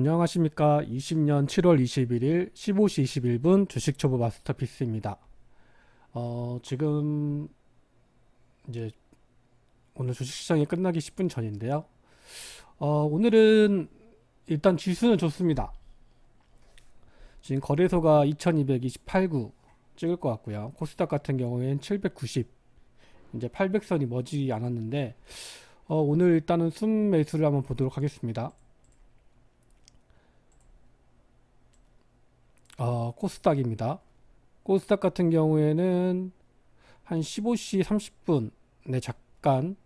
안녕하십니까. 20년 7월 21일 15시 21분 주식 초보 마스터피스입니다. 어, 지금 이제 오늘 주식 시장이 끝나기 10분 전인데요. 어, 오늘은 일단 지수는 좋습니다. 지금 거래소가 2228구 찍을 것 같고요. 코스닥 같은 경우에는 790, 이제 800선이 머지 않았는데, 어, 오늘 일단은 순 매수를 한번 보도록 하겠습니다. 어, 코스닥입니다. 코스닥 같은 경우에는 한 15시 30분에 잠깐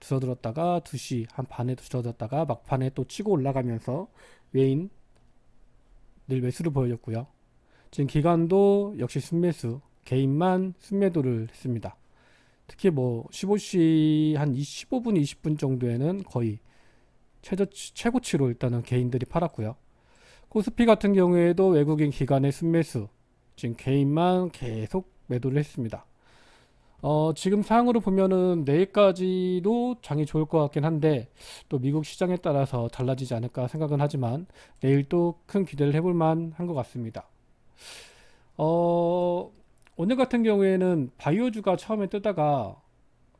줄어들었다가 2시 한 반에 줄어들었다가 막판에 또 치고 올라가면서 외인 늘 매수를 보여줬고요. 지금 기간도 역시 순매수, 개인만 순매도를 했습니다. 특히 뭐 15시 한 15분, 20분 정도에는 거의 최저 최고치로 일단은 개인들이 팔았고요. 코스피 같은 경우에도 외국인 기관의 순매수, 지금 개인만 계속 매도를 했습니다. 어, 지금 상황으로 보면은 내일까지도 장이 좋을 것 같긴 한데 또 미국 시장에 따라서 달라지지 않을까 생각은 하지만 내일 또 큰 기대를 해볼 만한 것 같습니다. 어, 오늘 같은 경우에는 바이오주가 처음에 뜨다가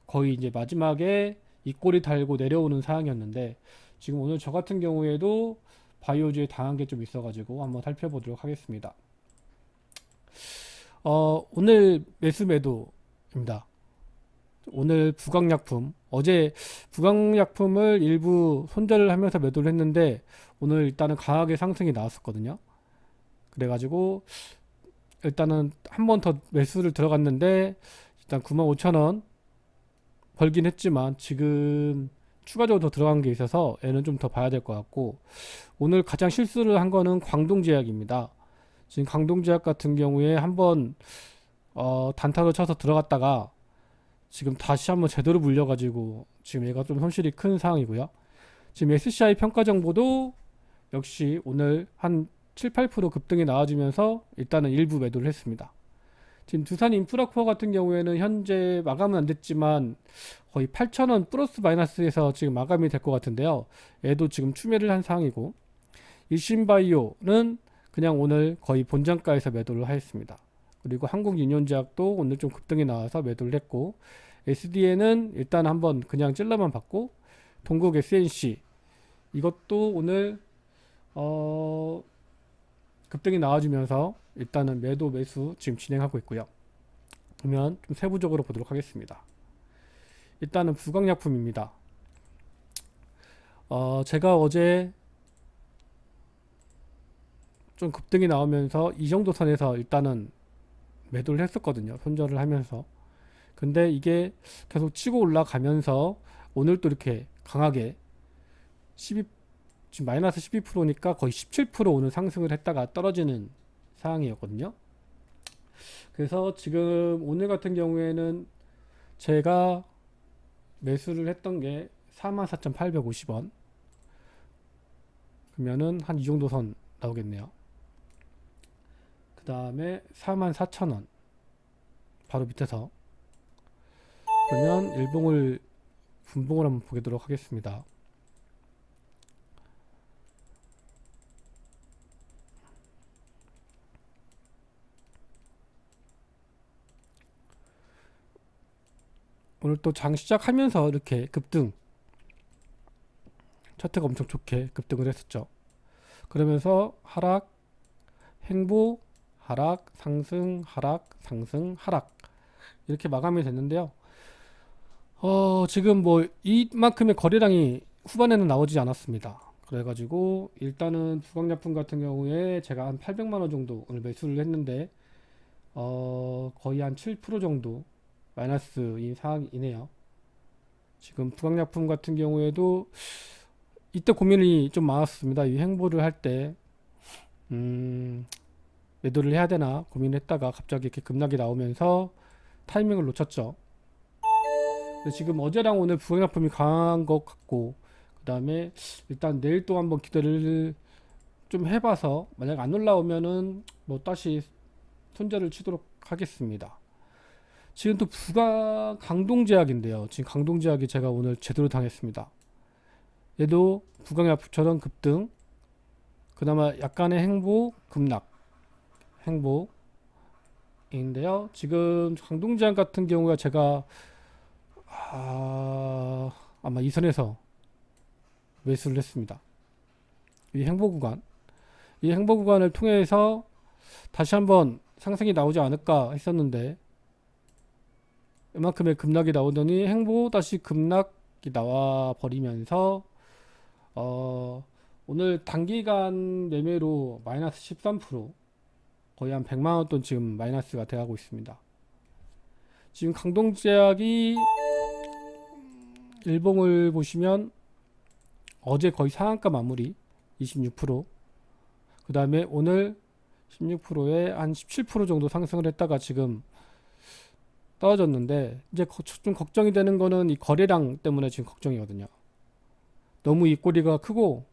거의 이제 마지막에 입꼬리 달고 내려오는 상황이었는데 지금 오늘 저 같은 경우에도 바이오주에 당한 게 좀 있어가지고 한번 살펴보도록 하겠습니다. 어, 오늘 매수 매도입니다. 오늘 부강약품 어제 부강약품을 일부 손절을 하면서 매도를 했는데 오늘 일단은 강하게 상승이 나왔었거든요. 그래가지고 일단은 한 번 더 매수를 들어갔는데 일단 95,000원 벌긴 했지만 지금 추가적으로 더 들어간 게 있어서 얘는 좀 더 봐야 될 것 같고 오늘 가장 실수를 한 거는 광동제약입니다. 지금 광동제약 같은 경우에 한번 어, 단타로 쳐서 들어갔다가 지금 다시 한번 제대로 물려가지고 지금 얘가 좀 손실이 큰 상황이고요. 지금 SCI 평가 정보도 역시 오늘 한 7, 8% 급등이 나와주면서 일단은 일부 매도를 했습니다. 지금 두산 인프라코어 같은 경우에는 현재 마감은 안 됐지만 거의 8,000원 플러스 마이너스에서 지금 마감이 될 것 같은데요. 얘도 지금 추매를 한 상황이고 일신바이오는 그냥 오늘 거의 본장가에서 매도를 하였습니다. 그리고 한국유년제약도 오늘 좀 급등이 나와서 매도를 했고 SDN은 일단 한번 그냥 찔러만 받고 동국 SNC 이것도 오늘 어 급등이 나와주면서 일단은 매도 매수 지금 진행하고 있고요. 그러면 좀 세부적으로 보도록 하겠습니다. 일단은 부강약품입니다. 어, 제가 어제 좀 급등이 나오면서 이 정도 선에서 일단은 매도를 했었거든요. 손절을 하면서. 근데 이게 계속 치고 올라가면서 오늘 또 이렇게 강하게 12, 지금 마이너스 12%니까 거의 17% 오늘 상승을 했다가 떨어지는 상황이었거든요. 그래서 지금 오늘 같은 경우에는 제가 매수를 했던 게 44,850원. 그러면은 한 이 정도 선 나오겠네요. 그 다음에 44,000원. 바로 밑에서. 그러면 일봉을, 분봉을 한번 보도록 하겠습니다. 오늘 또 장 시작하면서 이렇게 급등 차트가 엄청 좋게 급등을 했었죠. 그러면서 하락, 행보, 하락, 상승, 하락, 상승, 하락 이렇게 마감이 됐는데요. 어, 지금 뭐 이만큼의 거래량이 후반에는 나오지 않았습니다. 그래가지고 일단은 부강약품 같은 경우에 제가 한 800만 원 정도 오늘 매수를 했는데 어, 거의 한 7% 정도 마이너스인 상황이네요. 지금 부강약품 같은 경우에도 이때 고민이 좀 많았습니다. 이 행보를 할 때, 음, 매도를 해야 되나 고민했다가 갑자기 이렇게 급락이 나오면서 타이밍을 놓쳤죠. 지금 어제랑 오늘 부강약품이 강한 것 같고, 그 다음에 일단 내일 또 한번 기대를 좀 해봐서 만약 안 올라오면은 뭐 다시 손절을 치도록 하겠습니다. 지금 또 부가 강동제약인데요. 지금 강동제약이 제가 오늘 제대로 당했습니다. 얘도 부강약품처럼 급등 그나마 약간의 행보 급락 행보인데요. 지금 강동지항 같은 경우가 제가 아, 아마 이 선에서 매수를 했습니다. 이 행보 구간 이 행보 구간을 통해서 다시 한번 상승이 나오지 않을까 했었는데 이만큼의 급락이 나오더니 행보 다시 급락이 나와 버리면서 어 오늘 단기간 매매로 마이너스 13% 거의 한 100만 원돈 지금 마이너스가 돼가고 있습니다. 지금 강동제약이 일봉을 보시면 어제 거의 상한가 마무리 26%. 그 다음에 오늘 16%에 한 17% 정도 상승을 했다가 지금 떨어졌는데 이제 거- 좀 걱정이 되는 거는 이 거래량 때문에 지금 걱정이거든요. 너무 이 꼬리가 크고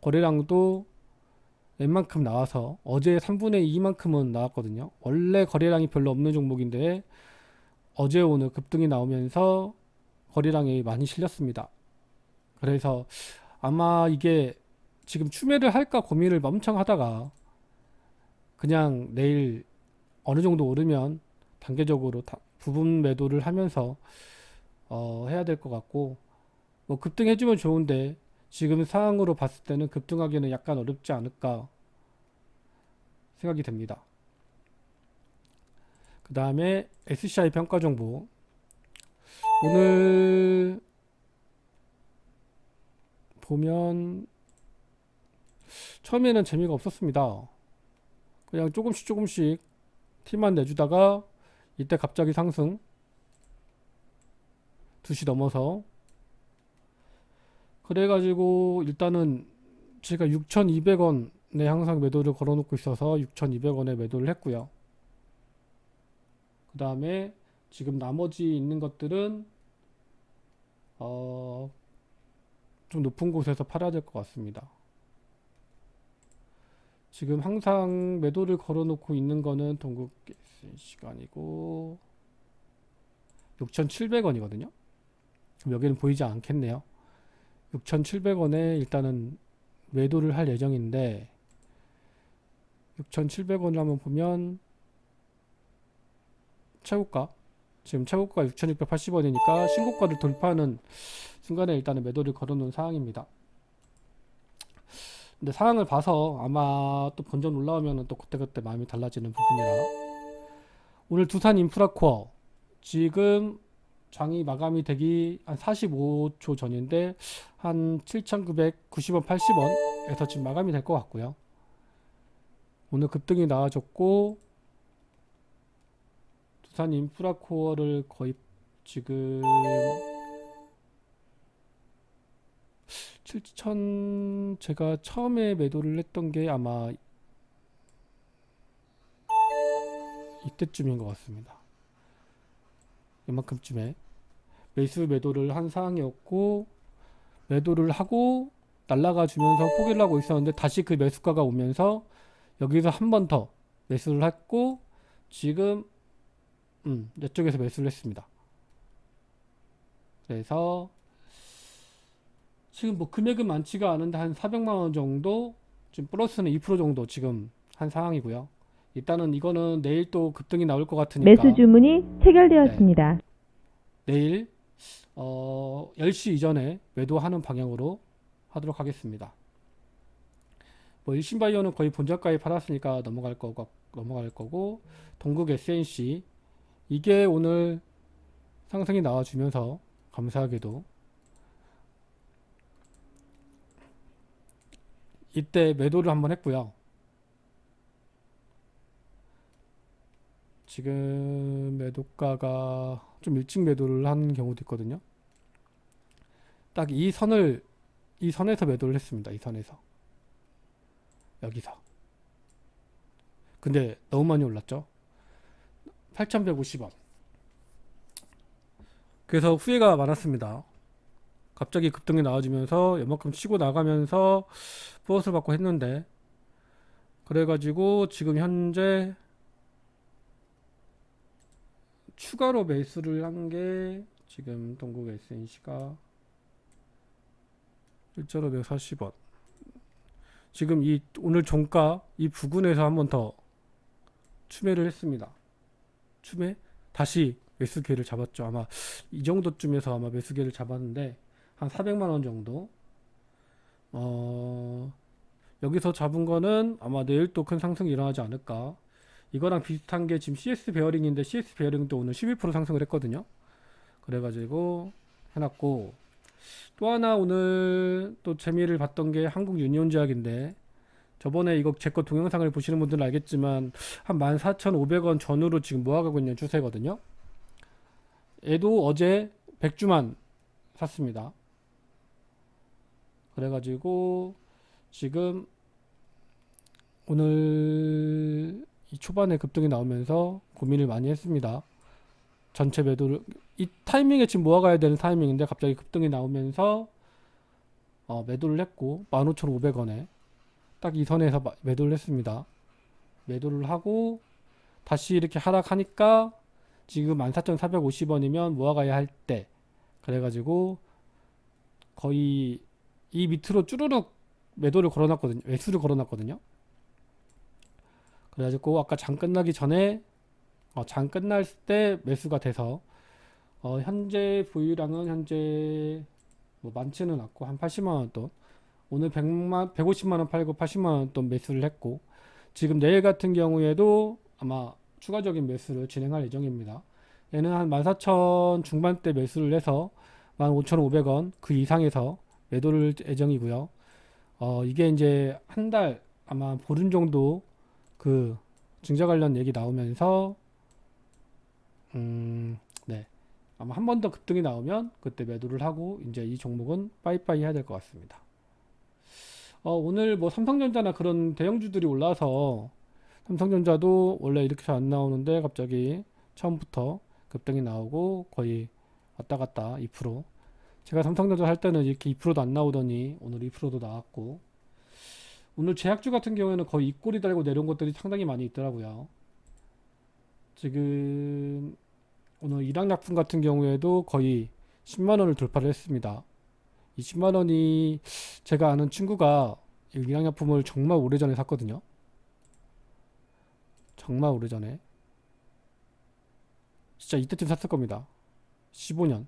거래량도 웬만큼 나와서 어제 3분의 2만큼은 나왔거든요. 원래 거래량이 별로 없는 종목인데 어제 오늘 급등이 나오면서 거래량이 많이 실렸습니다. 그래서 아마 이게 지금 추매를 할까 고민을 엄청 하다가 그냥 내일 어느 정도 오르면 단계적으로 다- 부분 매도를 하면서 어, 해야 될 것 같고 뭐 급등해주면 좋은데 지금 상황으로 봤을 때는 급등하기는 약간 어렵지 않을까 생각이 됩니다. 그 다음에 SCI 평가 정보 오늘 보면 처음에는 재미가 없었습니다. 그냥 조금씩 조금씩 티만 내주다가 이때 갑자기 상승 2시 넘어서 그래가지고 일단은 제가 6,200원에 항상 매도를 걸어놓고 있어서 6,200원에 매도를 했고요. 그 다음에 지금 나머지 있는 것들은 어, 좀 높은 곳에서 팔아야 될 것 같습니다. 지금 항상 매도를 걸어놓고 있는 거는 동국 시간이고 6,700원이거든요. 그럼 여기는 보이지 않겠네요. 6,700원에 일단은 매도를 할 예정인데 6,700원을 한번 보면 최고가 지금 최고가 6,680원이니까 신고가를 돌파하는 순간에 일단은 매도를 걸어놓은 상황입니다. 근데 상황을 봐서 아마 또 본전 올라오면은 또 그때그때 마음이 달라지는 부분이라 오늘 두산 인프라코어 지금 장이 마감이 되기 한 45초 전인데 한 7,990원, 80원에서 지금 마감이 될 것 같고요. 오늘 급등이 나와줬고 두산 인프라코어를 거의 지금 7천 제가 처음에 매도를 했던 게 아마 이때쯤인 것 같습니다. 이만큼쯤에 매수 매도를 한 상황이었고 매도를 하고 날라가 주면서 포기를 하고 있었는데 다시 그 매수가가 오면서 여기서 한 번 더 매수를 했고 지금 음, 이쪽에서 매수를 했습니다. 그래서 지금 뭐 금액은 많지가 않은데 한 400만 원 정도 지금 플러스는 2% 정도 지금 한 상황이고요. 일단은 이거는 내일 또 급등이 나올 것 같으니까 매수 주문이 체결되었습니다. 내일 어 10시 이전에 매도하는 방향으로 하도록 하겠습니다. 뭐 일신바이오는 거의 본저가에 팔았으니까 넘어갈 거고 넘어갈 거고 동국 SNC 이게 오늘 상승이 나와주면서 감사하게도 이때 매도를 한번 했고요. 지금 매도가가 좀 일찍 매도를 한 경우도 있거든요. 딱 이 선을 이 선에서 매도를 했습니다. 이 선에서 여기서. 근데 너무 많이 올랐죠. 8,150원. 그래서 후회가 많았습니다. 갑자기 급등이 나와주면서 요만큼 치고 나가면서 플러스 받고 했는데 그래가지고 지금 현재 추가로 매수를 한 게 지금 동국 SNC가 1.540원 지금 이 오늘 종가 이 부근에서 한 번 더 추매를 했습니다. 추매 다시 매수 기회를 잡았죠. 아마 이 정도쯤에서 아마 매수 기회를 잡았는데 한 400만 원 정도. 어 여기서 잡은 거는 아마 내일 또 큰 상승이 일어나지 않을까. 이거랑 비슷한 게 지금 CS 베어링인데 CS 베어링도 오늘 11% 상승을 했거든요. 그래가지고 해놨고 또 하나 오늘 또 재미를 봤던 게 한국 유니온 제약인데 저번에 이거 제 거 동영상을 보시는 분들은 알겠지만 한 14,500원 전후로 지금 모아가고 있는 추세거든요. 얘도 어제 100주만 샀습니다. 그래가지고 지금 오늘 이 초반에 급등이 나오면서 고민을 많이 했습니다. 전체 매도를 이 타이밍에 지금 모아가야 되는 타이밍인데 갑자기 급등이 나오면서 어, 매도를 했고 15,500원에 딱 이 선에서 마- 매도를 했습니다. 매도를 하고 다시 이렇게 하락하니까 지금 14,450원이면 모아가야 할 때 그래가지고 거의 이 밑으로 쭈루룩 매도를 걸어놨거든요. 매수를 걸어놨거든요. 그래가지고 아까 장 끝나기 전에 어, 장 끝날 때 매수가 돼서 어, 현재 보유량은 현재 뭐 많지는 않고 한 80만 원 돈. 오늘 100만 150만 원 팔고 80만 원돈 매수를 했고 지금 내일 같은 경우에도 아마 추가적인 매수를 진행할 예정입니다. 얘는 한 14,000 중반대 매수를 해서 15,500원 그 이상에서 매도를 예정이고요. 어, 이게 이제 한 달 아마 보름 정도 그 증자 관련 얘기 나오면서 음, 네. 아마 한 번 더 급등이 나오면 그때 매도를 하고 이제 이 종목은 빠이빠이 해야 될 것 같습니다. 어, 오늘 뭐 삼성전자나 그런 대형주들이 올라서 삼성전자도 원래 이렇게 잘 안 나오는데 갑자기 처음부터 급등이 나오고 거의 왔다 갔다 2%. 제가 삼성전자 할 때는 이렇게 2%도 안 나오더니 오늘 2%도 나왔고 오늘 제약주 같은 경우에는 거의 입꼬리 달고 내려온 것들이 상당히 많이 있더라고요. 지금 오늘 일양약품 같은 경우에도 거의 10만 원을 돌파를 했습니다. 이 10만 원이 제가 아는 친구가 이 일양약품을 정말 오래전에 샀거든요. 정말 오래전에. 진짜 이때쯤 샀을 겁니다. 15년.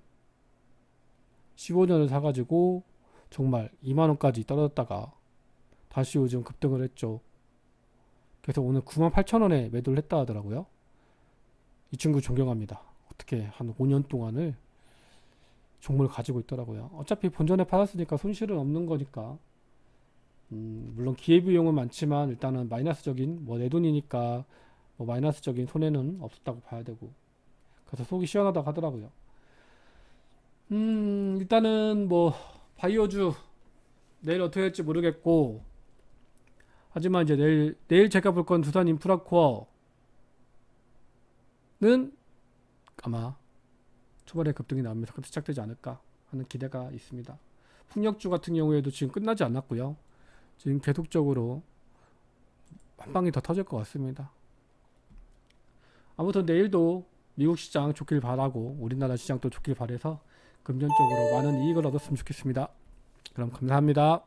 15년을 사가지고 정말 2만 원까지 떨어졌다가 다시 요즘 급등을 했죠. 그래서 오늘 9만 8천 원에 매도를 했다 하더라고요. 이 친구 존경합니다. 어떻게 한 5년 동안을 종목을 가지고 있더라고요. 어차피 본전에 팔았으니까 손실은 없는 거니까. 음, 물론 기회비용은 많지만 일단은 마이너스적인 뭐 내 돈이니까 뭐 마이너스적인 손해는 없었다고 봐야 되고. 그래서 속이 시원하다고 하더라고요. 음, 일단은 뭐 바이오주 내일 어떻게 될지 모르겠고 하지만 이제 내일 내일 제가 볼 건 두산 인프라코어는 아마 초반에 급등이 나오면서 그때 시작되지 않을까 하는 기대가 있습니다. 풍력주 같은 경우에도 지금 끝나지 않았고요. 지금 계속적으로 한 방이 더 터질 것 같습니다. 아무튼 내일도 미국 시장 좋길 바라고 우리나라 시장도 좋길 바래서 금전적으로 많은 이익을 얻었으면 좋겠습니다. 그럼 감사합니다.